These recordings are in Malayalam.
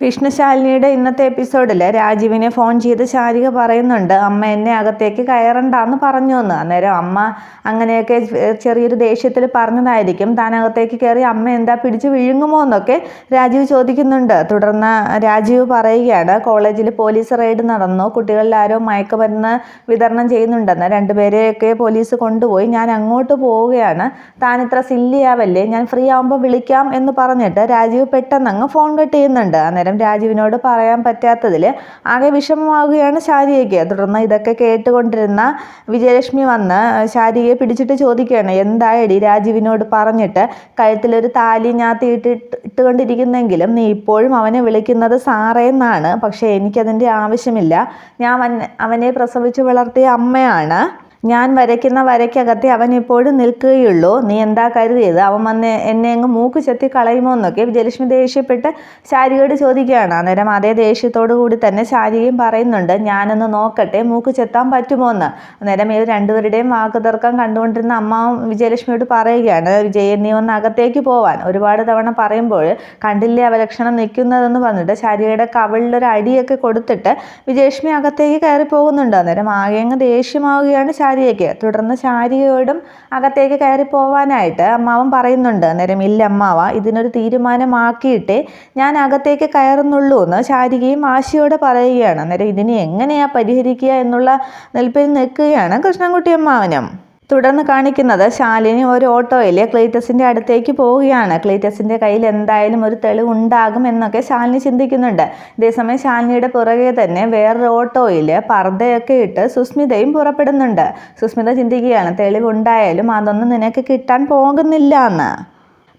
വിഷ്ണുശാലിനിയുടെ ഇന്നത്തെ എപ്പിസോഡിൽ രാജീവിനെ ഫോൺ ചെയ്ത് ശാരിക പറയുന്നുണ്ട് അമ്മ എന്നെ അകത്തേക്ക് കയറണ്ടെന്ന് പറഞ്ഞു എന്ന്. അന്നേരം അമ്മ അങ്ങനെയൊക്കെ ചെറിയൊരു ദേഷ്യത്തിൽ പറഞ്ഞതായിരിക്കും. താൻ അകത്തേക്ക് കയറി അമ്മ എന്താ പിടിച്ച് വിഴുങ്ങുമോ എന്നൊക്കെ രാജീവ് ചോദിക്കുന്നുണ്ട്. തുടർന്ന് രാജീവ് പറയുകയാണ് കോളേജിൽ പോലീസ് റെയ്ഡ് നടന്നു. കുട്ടികളിൽ ആരോ മയക്കുമരുന്ന് വിതരണം ചെയ്യുന്നുണ്ടെന്ന് രണ്ടുപേരെയൊക്കെ പോലീസ് കൊണ്ടുപോയി. ഞാൻ അങ്ങോട്ട് പോവുകയാണ്. താൻ ഇത്ര സില്ലിയാവല്ലേ ഞാൻ ഫ്രീ ആവുമ്പോൾ വിളിക്കാം എന്ന് പറഞ്ഞിട്ട് രാജീവ് പെട്ടെന്ന് അങ്ങ് ഫോൺ കട്ട് ചെയ്യുന്നുണ്ട്. അന്നേരം രാജീവിനോട് പറയാൻ പറ്റാത്തതിൽ ആകെ വിഷമമാവുകയാണ് ശാരികയ്ക്ക്. തുടർന്ന് ഇതൊക്കെ കേട്ടുകൊണ്ടിരുന്ന വിജയലക്ഷ്മി വന്ന് ശാരികയെ പിടിച്ചിട്ട് ചോദിക്കുകയാണ് എന്തായടി രാജീവിനോട് പറഞ്ഞിട്ട് കഴുത്തിലൊരു താലി ഞാൻ തീട്ടി ഇട്ടുകൊണ്ടിരിക്കുന്നെങ്കിലും നീ ഇപ്പോഴും അവനെ വിളിക്കുന്നത് സാറേ എന്നാണ്. പക്ഷേ എനിക്കതിന്റെ ആവശ്യമില്ല. ഞാൻ അവനെ പ്രസവിച്ച് വളർത്തിയ അമ്മയാണ്. ഞാൻ വരയ്ക്കുന്ന വരയ്ക്കകത്തെ അവൻ ഇപ്പോഴും നിൽക്കുകയുള്ളൂ. നീ എന്താ കരുതിയത്? അവൻ വന്ന് എന്നെ അങ്ങ് മൂക്ക് ചെത്തി കളയുമോ എന്നൊക്കെ വിജയലക്ഷ്മി ദേഷ്യപ്പെട്ട് ശാരികയോട് ചോദിക്കുകയാണ്. അന്നേരം അതേ ദേഷ്യത്തോടു കൂടി തന്നെ ശാരികയും പറയുന്നുണ്ട് ഞാനൊന്ന് നോക്കട്ടെ മൂക്ക് ചെത്താൻ പറ്റുമോ എന്ന്. അന്നേരം ഇത് രണ്ടുപേരുടെയും വാക്കുതർക്കം കണ്ടുകൊണ്ടിരുന്ന അമ്മ വിജയലക്ഷ്മിയോട് പറയുകയാണ് വിജയൻ നീ ഒന്ന് അകത്തേക്ക് പോവാൻ. ഒരുപാട് തവണ പറയുമ്പോൾ കണ്ടില്ലേ അവലക്ഷണം നിൽക്കുന്നതെന്ന് പറഞ്ഞിട്ട് ശാരികയുടെ കവിളിലൊരു അടിയൊക്കെ കൊടുത്തിട്ട് വിജയലക്ഷ്മി അകത്തേക്ക് കയറി പോകുന്നുണ്ട് അന്നേരം ആകെ അങ്ങ് ദേഷ്യമാവുകയാണ് ശാരികയ്ക്ക് തുടർന്ന് ശാരിയോടും അകത്തേക്ക് കയറി പോവാനായിട്ട് അമ്മാവൻ പറയുന്നുണ്ട് അന്നേരം ഇല്ല അമ്മാവ ഇതിനൊരു തീരുമാനമാക്കിയിട്ടേ ഞാൻ അകത്തേക്ക് കയറുന്നുള്ളൂ എന്ന് ശാരികയും ആശയോടെ പറയുകയാണ്. അന്നേരം ഇതിനെ എങ്ങനെയാ പരിഹരിക്കുക എന്നുള്ള നിൽപ്പിൽ നിൽക്കുകയാണ് കൃഷ്ണൻകുട്ടി അമ്മാവനും. തുടർന്ന് കാണിക്കുന്നത് ശാലിനി ഒരു ഓട്ടോയിൽ ക്ലീറ്റസിന്റെ അടുത്തേക്ക് പോവുകയാണ്. ക്ലീറ്റസിന്റെ കയ്യിൽ എന്തായാലും ഒരു തെളിവ് ഉണ്ടാകും എന്നൊക്കെ ശാലിനി ചിന്തിക്കുന്നുണ്ട്. അതേസമയം ശാലിനിയുടെ പുറകെ തന്നെ വേറൊരു ഓട്ടോയിൽ പർദ്ദയൊക്കെ ഇട്ട് സുസ്മിതയും പുറപ്പെടുന്നുണ്ട്. സുസ്മിത ചിന്തിക്കുകയാണ് തെളിവുണ്ടായാലും അതൊന്നും നിനക്ക് കിട്ടാൻ പോകുന്നില്ല എന്ന്.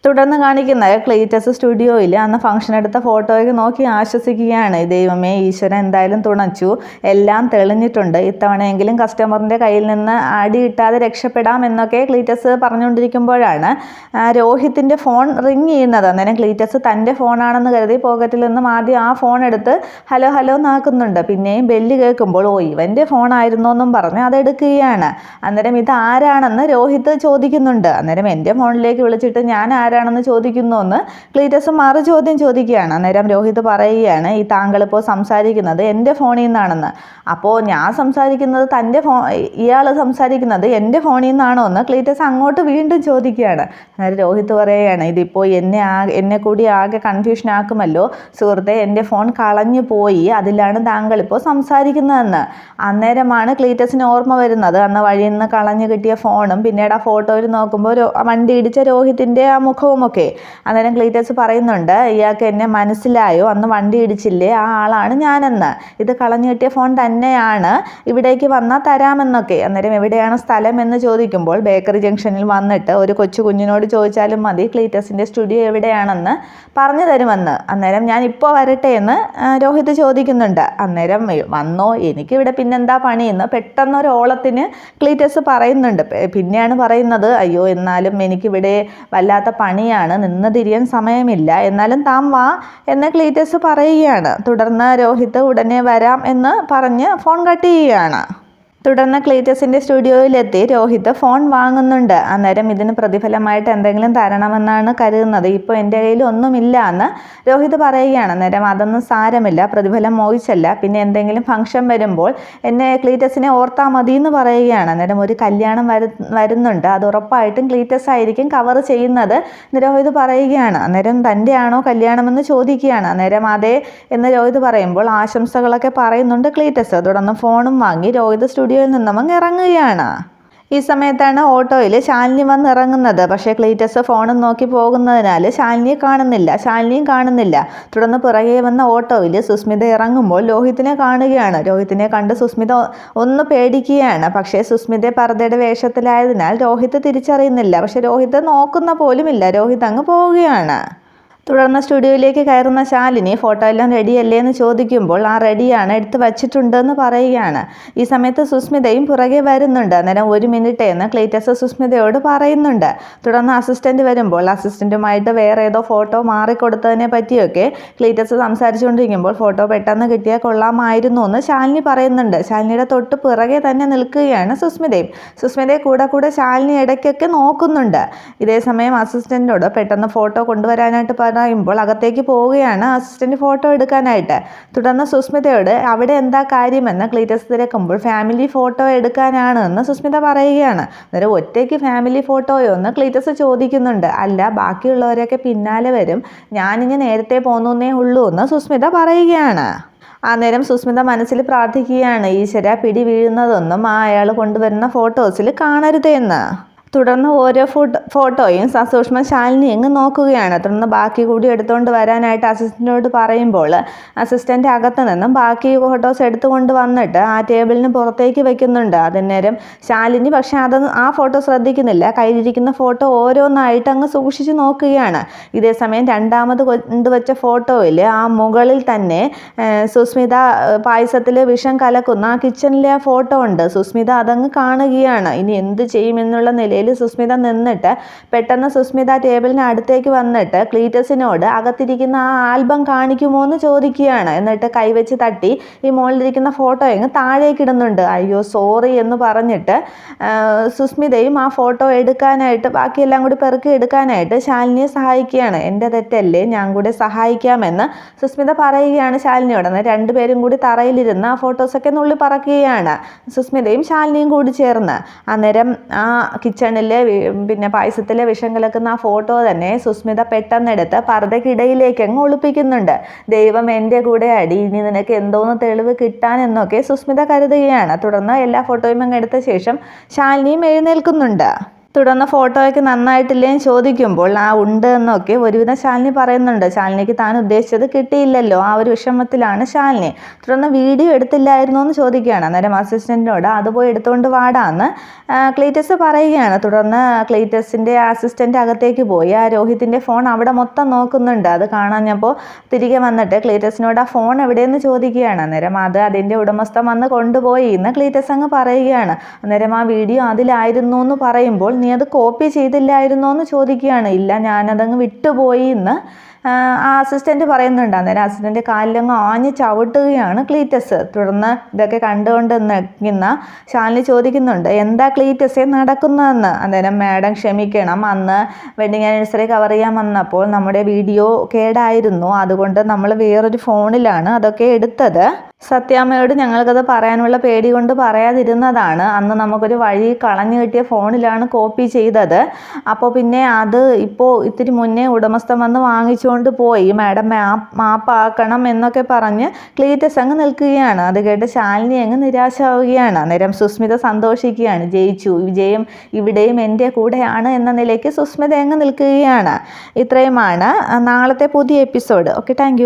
തുടർന്ന് കാണിക്കുന്നത് ക്ലീറ്റസ് സ്റ്റുഡിയോയിൽ അന്ന് ഫംഗ്ഷൻ എടുത്ത ഫോട്ടോയ്ക്ക് നോക്കി ആശ്വസിക്കുകയാണ്. ദൈവമേ ഈശ്വരൻ എന്തായാലും തുണച്ചു. എല്ലാം തെളിഞ്ഞിട്ടുണ്ട്. ഇത്തവണയെങ്കിലും കസ്റ്റമറിന്റെ കയ്യിൽ നിന്ന് അടി കിട്ടാതെ രക്ഷപ്പെടാം എന്നൊക്കെ ക്ലീറ്റസ് പറഞ്ഞുകൊണ്ടിരിക്കുമ്പോഴാണ് രോഹിത്തിന്റെ ഫോൺ റിങ് ചെയ്യുന്നത്. അന്നേരം ക്ലീറ്റസ് തന്റെ ഫോണാണെന്ന് കരുതി പോക്കറ്റിൽ നിന്നും ആദ്യം ആ ഫോൺ എടുത്ത് ഹലോ ഹലോ എന്നാക്കുന്നുണ്ട്. പിന്നെയും ബെല്ല് കേൾക്കുമ്പോൾ ഓ ഇവന്റെ ഫോണായിരുന്നോ എന്നും പറഞ്ഞ് അതെടുക്കുകയാണ് അന്നേരം ഇത് ആരാണെന്ന് രോഹിത് ചോദിക്കുന്നുണ്ട്. അന്നേരം എന്റെ ഫോണിലേക്ക് വിളിച്ചിട്ട് ഞാൻ ആരാണെന്ന് ചോദിക്കുന്നു എന്ന് ക്ലീറ്റസ് മറു ചോദ്യം ചോദിക്കുകയാണ്. അന്നേരം രോഹിത് പറയുകയാണ് ഈ താങ്കൾ ഇപ്പോൾ സംസാരിക്കുന്നത് എന്റെ ഫോണിൽ നിന്നാണെന്ന്. അപ്പോൾ ഞാൻ സംസാരിക്കുന്നത് തന്റെ ഫോ ഇയാൾ സംസാരിക്കുന്നത് എന്റെ ഫോണിൽ നിന്നാണോ എന്ന് ക്ലീറ്റസ് അങ്ങോട്ട് വീണ്ടും ചോദിക്കുകയാണ്. അന്നേരം രോഹിത് പറയുകയാണ് ഇതിപ്പോൾ എന്നെ ആ എന്നെ കൂടി ആകെ കൺഫ്യൂഷൻ ആക്കുമല്ലോ. സുഹൃത്തെ എന്റെ ഫോൺ കളഞ്ഞു പോയി. അതിലാണ് താങ്കൾ ഇപ്പോൾ സംസാരിക്കുന്നതെന്ന്. അന്നേരമാണ് ക്ലീറ്റസിന് ഓർമ്മ വരുന്നത്. അന്ന് വഴിയിൽ നിന്ന് കളഞ്ഞു കിട്ടിയ ഫോണും പിന്നീട് ആ ഫോട്ടോയിൽ നോക്കുമ്പോൾ വണ്ടി ഇടിച്ച രോഹിത്തിന്റെ ആ മുഖവുമൊക്കെ അന്നേരം ക്ലീറ്റസ് പറയുന്നുണ്ട് ഇയാൾക്ക് എന്നെ മനസ്സിലായോ? അന്ന് വണ്ടി ഇടിച്ചില്ലേ? ആ ആളാണ് ഞാനെന്ന്. ഇത് കളഞ്ഞു കിട്ടിയ ഫോൺ തന്നെയാണ്. ഇവിടേക്ക് വന്നാൽ തരാമെന്നൊക്കെ. അന്നേരം എവിടെയാണ് സ്ഥലം? എന്ന് ചോദിക്കുമ്പോൾ ബേക്കറി ജംഗ്ഷനിൽ വന്നിട്ട് ഒരു കൊച്ചു കുഞ്ഞിനോട് ചോദിച്ചാലും മതി ക്ലീറ്റസിന്റെ സ്റ്റുഡിയോ എവിടെയാണെന്ന് പറഞ്ഞു തരുമെന്ന്. അന്നേരം ഞാൻ ഇപ്പോൾ വരട്ടെ എന്ന് രോഹിത് ചോദിക്കുന്നുണ്ട്. അന്നേരം വന്നോ? എനിക്കിവിടെ പിന്നെന്താ പണിയെന്ന് പെട്ടെന്നൊരു ഓളത്തിന് ക്ലീറ്റസ് പറയുന്നുണ്ട്. പിന്നെയാണ് പറയുന്നത് അയ്യോ എന്നാലും എനിക്കിവിടെ വല്ലാത്ത പണിയാണ്. നിന്ന് തിരിയാൻ സമയമില്ല. എന്നാലും താൻ വാ എന്ന് ക്ലീറ്റസ് പറയുകയാണ്. തുടർന്ന് രോഹിത് ഉടനെ വരാം എന്ന് പറഞ്ഞ് ഫോൺ കട്ട് ചെയ്യുകയാണ്. തുടർന്ന് ക്ലീറ്റസിന്റെ സ്റ്റുഡിയോയിലെത്തി. രോഹിത് ഫോൺ വാങ്ങുന്നുണ്ട്. അന്നേരം ഇതിന് പ്രതിഫലമായിട്ട് എന്തെങ്കിലും തരണമെന്നാണ് കരുതുന്നത്. ഇപ്പോൾ എന്റെ കയ്യിൽ ഒന്നുമില്ല എന്ന് രോഹിത് പറയുകയാണ്. അന്നേരം അതൊന്നും സാരമില്ല. പ്രതിഫലം മോഹിച്ചല്ല. പിന്നെ എന്തെങ്കിലും ഫംഗ്ഷൻ വരുമ്പോൾ എന്നെ ക്ലീറ്റസിനെ ഓർത്താൽ മതി എന്ന് പറയുകയാണ്. അന്നേരം ഒരു കല്യാണം വരു വരുന്നുണ്ട്. അത് ഉറപ്പായിട്ടും ക്ലീറ്റസ് ആയിരിക്കും കവർ ചെയ്യുന്നത് എന്ന് രോഹിത് പറയുകയാണ്. അന്നേരം തന്റെ ആണോ കല്യാണമെന്ന് ചോദിക്കുകയാണ്. അന്നേരം അതെ എന്ന് രോഹിത് പറയുമ്പോൾ ആശംസകളൊക്കെ പറയുന്നുണ്ട് ക്ലീറ്റസ്. തുടർന്ന് ഫോണും വാങ്ങി രോഹിത് സ്റ്റുഡിയോയിൽ നിന്നും അങ്ങ് ഇറങ്ങുകയാണ്. ഈ സമയത്താണ് ഓട്ടോയിൽ ശാലിനി വന്ന് ഇറങ്ങുന്നത്. പക്ഷേ ക്ലീറ്റസ് ഫോണും നോക്കി പോകുന്നതിനാൽ ശാലിനിയെ കാണുന്നില്ല. ശാലിനിയും കാണുന്നില്ല. തുടർന്ന് പുറകെ വന്ന ഓട്ടോയിൽ സുസ്മിത ഇറങ്ങുമ്പോൾ ലോഹിത്തിനെ കാണുകയാണ്. രോഹിത്തിനെ കണ്ട് സുസ്മിത ഒന്ന് പേടിക്കുകയാണ്. പക്ഷേ സുസ്മിത പർദ്ദയുടെ വേഷത്തിലായതിനാൽ രോഹിത് തിരിച്ചറിയുന്നില്ല. പക്ഷേ രോഹിത് നോക്കുന്ന പോലുമില്ല. രോഹിത് അങ്ങ് പോവുകയാണ്. തുടർന്ന് സ്റ്റുഡിയോയിലേക്ക് കയറുന്ന ശാലിനി ഫോട്ടോ എല്ലാം റെഡിയല്ലേ? എന്ന് ചോദിക്കുമ്പോൾ ആ റെഡിയാണ്. എടുത്ത് വച്ചിട്ടുണ്ടെന്ന് പറയുകയാണ്. ഈ സമയത്ത് സുസ്മിതയും പുറകെ വരുന്നുണ്ട്. അന്നേരം ഒരു മിനിറ്റ് എന്ന് ക്ലേറ്റസ് സുസ്മിതയോട് പറയുന്നുണ്ട്. തുടർന്ന് അസിസ്റ്റന്റ് വരുമ്പോൾ അസിസ്റ്റന്റുമായിട്ട് വേറെ ഏതോ ഫോട്ടോ മാറിക്കൊടുത്തതിനെ പറ്റിയൊക്കെ ക്ലേറ്റസ് സംസാരിച്ചുകൊണ്ടിരിക്കുമ്പോൾ ഫോട്ടോ പെട്ടെന്ന് കിട്ടിയാൽ കൊള്ളാമായിരുന്നു എന്ന് ശാലിനി പറയുന്നുണ്ട്. ശാലിനിയുടെ തൊട്ട് പുറകെ തന്നെ നിൽക്കുകയാണ് സുസ്മിതയും. സുസ്മിതയെ കൂടെ കൂടെ ശാലിനി ഇടയ്ക്കൊക്കെ നോക്കുന്നുണ്ട്. ഇതേസമയം സമയം അസിസ്റ്റന്റോട് പെട്ടെന്ന് ഫോട്ടോ കൊണ്ടുവരാനായിട്ട് പറയുമ്പോൾ അകത്തേക്ക് പോവുകയാണ് അസിസ്റ്റന്റ് ഫോട്ടോ എടുക്കാനായിട്ട്. തുടർന്ന് സുസ്മിതയോട് അവിടെ എന്താ കാര്യമെന്ന് ക്ലീറ്റസ് തിരക്കുമ്പോൾ ഫാമിലി ഫോട്ടോ എടുക്കാനാണ് എന്ന് സുസ്മിത പറയുകയാണ്. അന്നേരം ഒറ്റയ്ക്ക് ഫാമിലി ഫോട്ടോയോ എന്ന് ക്ലീറ്റസ് ചോദിക്കുന്നുണ്ട്. അല്ല ബാക്കിയുള്ളവരൊക്കെ പിന്നാലെ വരും. ഞാനിങ്ങ് നേരത്തെ പോന്നേ ഉള്ളൂ എന്ന് സുസ്മിത പറയുകയാണ്. അന്നേരം സുസ്മിത മനസ്സിൽ പ്രാർത്ഥിക്കുകയാണ് ഈശ്വര പിടി വീഴുന്നതൊന്നും ആ അയാൾ കൊണ്ടുവരുന്ന ഫോട്ടോസിൽ കാണരുതെന്ന് തുടർന്ന് ഓരോ ഫുഡ് ഫോട്ടോയും സസൂക്ഷ്മ ശാലിനി അങ്ങ് നോക്കുകയാണ്. തുടർന്ന് ബാക്കി കൂടി എടുത്തുകൊണ്ട് വരാനായിട്ട് അസിസ്റ്റന്റിനോട് പറയുമ്പോൾ അസിസ്റ്റന്റ് അകത്ത് നിന്നും ബാക്കി ഫോട്ടോസ് എടുത്തുകൊണ്ട് വന്നിട്ട് ആ ടേബിളിന് പുറത്തേക്ക് വെക്കുന്നുണ്ട്. അതിനേരം ശാലിനി പക്ഷേ അത് ആ ഫോട്ടോ ശ്രദ്ധിക്കുന്നില്ല. കയ്യിലിരിക്കുന്ന ഫോട്ടോ ഓരോന്നായിട്ട് അങ്ങ് സൂക്ഷിച്ച് നോക്കുകയാണ്. ഇതേ സമയം രണ്ടാമത് കൊണ്ടുവച്ച ഫോട്ടോയിൽ ആ മുകളിൽ തന്നെ സുസ്മിത പായസത്തിൽ വിഷം കലക്കുന്ന ആ കിച്ചണിലെ ആ ഫോട്ടോ ഉണ്ട്. സുസ്മിത അതങ്ങ് കാണുകയാണ്. ഇനി എന്ത് ചെയ്യുമെന്നുള്ള നിലയിൽ നിലയിൽ സുസ്മിത നിന്നിട്ട് പെട്ടെന്ന് സുസ്മിത ടേബിളിന് അടുത്തേക്ക് വന്നിട്ട് ക്ലീറ്റസിനോട് അകത്തിരിക്കുന്ന ആ ആൽബം കാണിക്കുമോ എന്ന് ചോദിക്കുകയാണ്. എന്നിട്ട് കൈവച്ച് തട്ടി ഈ മുകളിലിരിക്കുന്ന ഫോട്ടോ എങ്ങ് താഴേക്ക് ഇടുന്നുണ്ട്. അയ്യോ സോറി എന്ന് പറഞ്ഞിട്ട് സുസ്മിതയും ആ ഫോട്ടോ എടുക്കാനായിട്ട് ബാക്കിയെല്ലാം കൂടി പെറുക്കി എടുക്കാനായിട്ട് ശാലിനിയെ സഹായിക്കുകയാണ്. എന്റെ തെറ്റല്ലേ ഞാൻ കൂടെ സഹായിക്കാമെന്ന് സുസ്മിത പറയുകയാണ് ശാലിനിയോട്. എന്നാൽ രണ്ടുപേരും കൂടി തറയിലിരുന്ന് ആ ഫോട്ടോസൊക്കെ നുള്ളി പറക്കുകയാണ് സുസ്മിതയും ശാലിനിയും കൂടി ചേർന്ന്. അന്നേരം ആ കിച്ചൺ കിച്ചണിലെ പിന്നെ പായസത്തിലെ വിഷം കലക്കുന്ന ആ ഫോട്ടോ തന്നെ സുസ്മിത പെട്ടെന്നെടുത്ത് പർദ്ദക്കിടയിലേക്ക് അങ്ങ് ഒളിപ്പിക്കുന്നുണ്ട്. ദൈവം എന്റെ കൂടെ അടി ഇനി നിനക്ക് എന്തോന്ന് തെളിവ് കിട്ടാൻ എന്നൊക്കെ സുസ്മിത കരുതുകയാണ്. തുടർന്ന് എല്ലാ ഫോട്ടോയും അങ്ങ് എടുത്ത ശേഷം ശാലിനിയും എഴുന്നേൽക്കുന്നുണ്ട്. തുടർന്ന് ഫോട്ടോയൊക്കെ നന്നായിട്ടില്ലേന്ന് ചോദിക്കുമ്പോൾ ആ ഉണ്ട് എന്നൊക്കെ ഒരുവിധം ശാലിനി പറയുന്നുണ്ട്. ശാലിനിക്ക് താൻ ഉദ്ദേശിച്ചത് കിട്ടിയില്ലല്ലോ. ആ ഒരു വിഷമത്തിലാണ് ശാലിനി. തുടർന്ന് വീഡിയോ എടുത്തില്ലായിരുന്നു എന്ന് ചോദിക്കുകയാണ്. അന്നേരം അസിസ്റ്റന്റിനോട് അത് പോയി എടുത്തുകൊണ്ട് വാടാന്ന് ക്ലീറ്റസ് പറയുകയാണ്. തുടർന്ന് ക്ലീറ്റസിന്റെ അസിസ്റ്റന്റ് അകത്തേക്ക് പോയി. ആ രോഹിത്തിന്റെ ഫോൺ അവിടെ മൊത്തം നോക്കുന്നുണ്ട്. അത് കാണാഞ്ഞപ്പോൾ തിരികെ വന്നിട്ട് ക്ലീറ്റസിനോട് ആ ഫോൺ എവിടെയെന്ന് ചോദിക്കുകയാണ്? അന്നേരം അത് അതിന്റെ ഉടമസ്ഥൻ വന്ന് കൊണ്ടുപോയി എന്ന് ക്ലീറ്റസ് അങ്ങ് പറയുകയാണ്. അന്നേരം ആ വീഡിയോ അതിലായിരുന്നു എന്ന് പറയുമ്പോൾ നീ അത് കോപ്പി ചെയ്തില്ലായിരുന്നോ എന്ന് ചോദിക്കുകയാണ്. ഇല്ല ഞാനതങ്ങ് വിട്ടുപോയി എന്ന് ആ അസിസ്റ്റന്റ് പറയുന്നുണ്ട്. അന്നേരം അസിസ്റ്റന്റ് കാലിലങ്ങ് ആഞ്ഞ് ചവിട്ടുകയാണ് ക്ലീറ്റസ്. തുടർന്ന് ഇതൊക്കെ കണ്ടുകൊണ്ട് നിൽക്കുന്ന ശാലിനി ചോദിക്കുന്നുണ്ട് എന്താ ക്ലീറ്റസേ നടക്കുന്നതെന്ന്? അന്നേരം മാഡം ക്ഷമിക്കണം. അന്ന് വെഡിങ് ആനിവേഴ്സറി കവർ ചെയ്യാൻ വന്നപ്പോൾ നമ്മുടെ വീഡിയോ കേടായിരുന്നു. അതുകൊണ്ട് നമ്മൾ വേറൊരു ഫോണിലാണ് അതൊക്കെ എടുത്തത്. സത്യാമ്മയോട് ഞങ്ങൾക്കത് പറയാനുള്ള പേടി കൊണ്ട് പറയാതിരുന്നതാണ്. അന്ന് നമുക്കൊരു വഴി കളഞ്ഞു കിട്ടിയ ഫോണിലാണ് കോപ്പി ചെയ്തത്. അപ്പോൾ പിന്നെ അത് ഇപ്പോൾ ഇത്തിരി മുന്നേ ഉടമസ്ഥൻ വന്ന് വാങ്ങിച്ചുകൊണ്ട് പോയി. മാഡം മാപ്പ് മാപ്പാക്കണം എന്നൊക്കെ പറഞ്ഞ് ക്ലീറ്റസ് അങ്ങ് നിൽക്കുകയാണ്. അത് കേട്ട് ശാലിനി അങ്ങ് നിരാശാവുകയാണ്. അന്നേരം സുസ്മിത സന്തോഷിക്കുകയാണ്. ജയിച്ചു. വിജയം ഇവിടെയും എന്റെ കൂടെയാണ് എന്ന നിലയ്ക്ക് സുസ്മിത അങ്ങ് നിൽക്കുകയാണ്. ഇത്രയുമാണ് നാളത്തെ പുതിയ എപ്പിസോഡ്. Okay thank